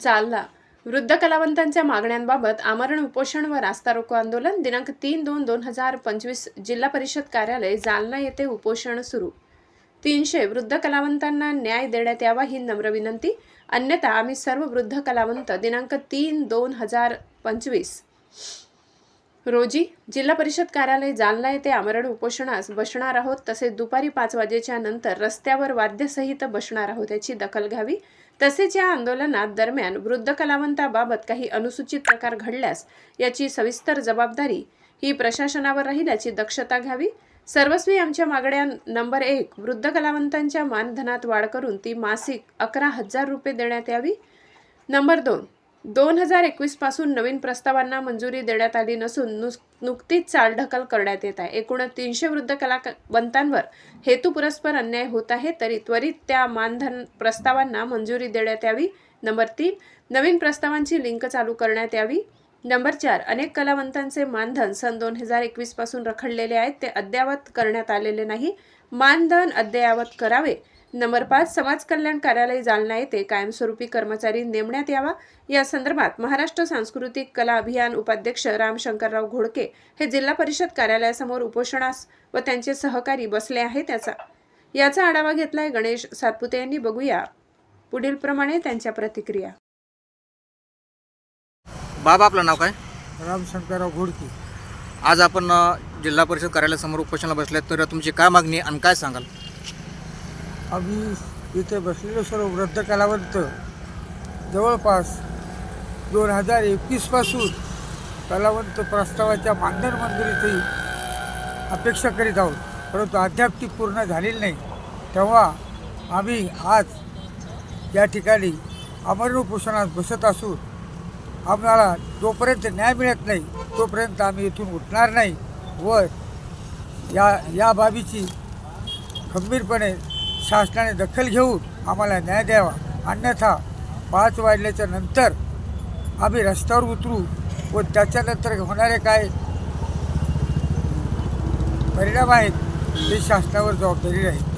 जालना. वृद्ध कलावंतांच्या मागण्यांबाबत आमरण उपोषण व रास्ता रोको आंदोलन दिनांक तीन दोन दोन हजार पंचवीस जिल्हा परिषद कार्यालय जालना येथे उपोषण सुरू. तीनशे वृद्ध कलावंतांना न्याय देण्यात यावा ही नम्र विनंती. अन्यथा आम्ही सर्व वृद्ध कलावंत दिनांक तीन दोन हजार पंचवीस. रोजी जिल्हा परिषद कार्यालय जालना येथे आमरण उपोषणास बसणार आहोत. तसेच दुपारी पाच वाजेच्या नंतर रस्त्यावर वाद्यसहित बसणार आहोत याची दखल घ्यावी. तसेच या आंदोलनात दरम्यान वृद्ध कलावंताबाबत काही अनुसूचित प्रकार घडल्यास याची सविस्तर जबाबदारी ही प्रशासनावर राहील याची दक्षता घ्यावी. सर्वस्वी आमच्या मागण्या नंबर एक वृद्ध कलावंतांच्या मानधनात वाढ करून ती मासिक अकरा हजार रुपये देण्यात यावी. नंबर दोन दोन हजार एकवीसपासून नवीन प्रस्तावांना मंजुरी देण्यात आली नसून नु नुकतीच चालढकल करण्यात येत आहे. एकूण तीनशे वृद्ध कलावंतांवर हेतुपुरस्पर अन्याय होत आहे तरी त्वरित त्या मानधन प्रस्तावांना मंजुरी देण्यात यावी. नंबर तीन नवीन प्रस्तावांची लिंक चालू करण्यात यावी. नंबर चार अनेक कलावंतांचे मानधन सन दोन हजार एकवीसपासून रखडलेले आहेत ते अद्ययावत करण्यात आलेले नाही. मानधन अद्ययावत करावे. नंबर पाच समाज कल्याण कार्यालय जालना येथे कायमस्वरूपी कर्मचारी नेमण्यात यावा? या संदर्भात महाराष्ट्र सांस्कृतिक कला अभियान उपाध्यक्ष रामशंकरराव घोडके हे जिल्हा परिषद कार्यालयासमोर उपोषणास व त्यांचे सहकारी बसले आहेत त्याचा. याचा आढावा घेतलाय गणेश सातपुते यांनी. बघूया. पुढील प्रमाणे त्यांच्या प्रतिक्रिया. बाबा आपलं नाव काय? रामशंकरराव घोडके. आज आपण अ, जिल्हा परिषद कार्यालयासमोर उपोषणाला बसल्यात. तर तुमची काय मागणी आहे आणि काय सांगाल? आम्ही इथे बसलेलो सर्व वृद्ध कलावंत. जवळपास दोन हजार एकवीसपासून कलावंत प्रस्तावाच्या मानधन मंजुरीची अपेक्षा करीत आहोत. परंतु अद्याप ती पूर्ण झालेली नाही. तेव्हा आम्ही आज या ठिकाणी अमरण उपोषणात बसत असून आम्हाला जोपर्यंत न्याय मिळत नाही तोपर्यंत आम्ही इथून उठणार नाही व या या बाबीची खंबीरपणे शासनाने दखल घेऊन आम्हाला न्याय द्यावा. अन्यथा पाच वाजल्याच्या नंतर आम्ही रस्त्यावर उतरू व त्याच्यानंतर होणारे काय परिणाम आहेत ते शासनावर जबाबदारी राहील.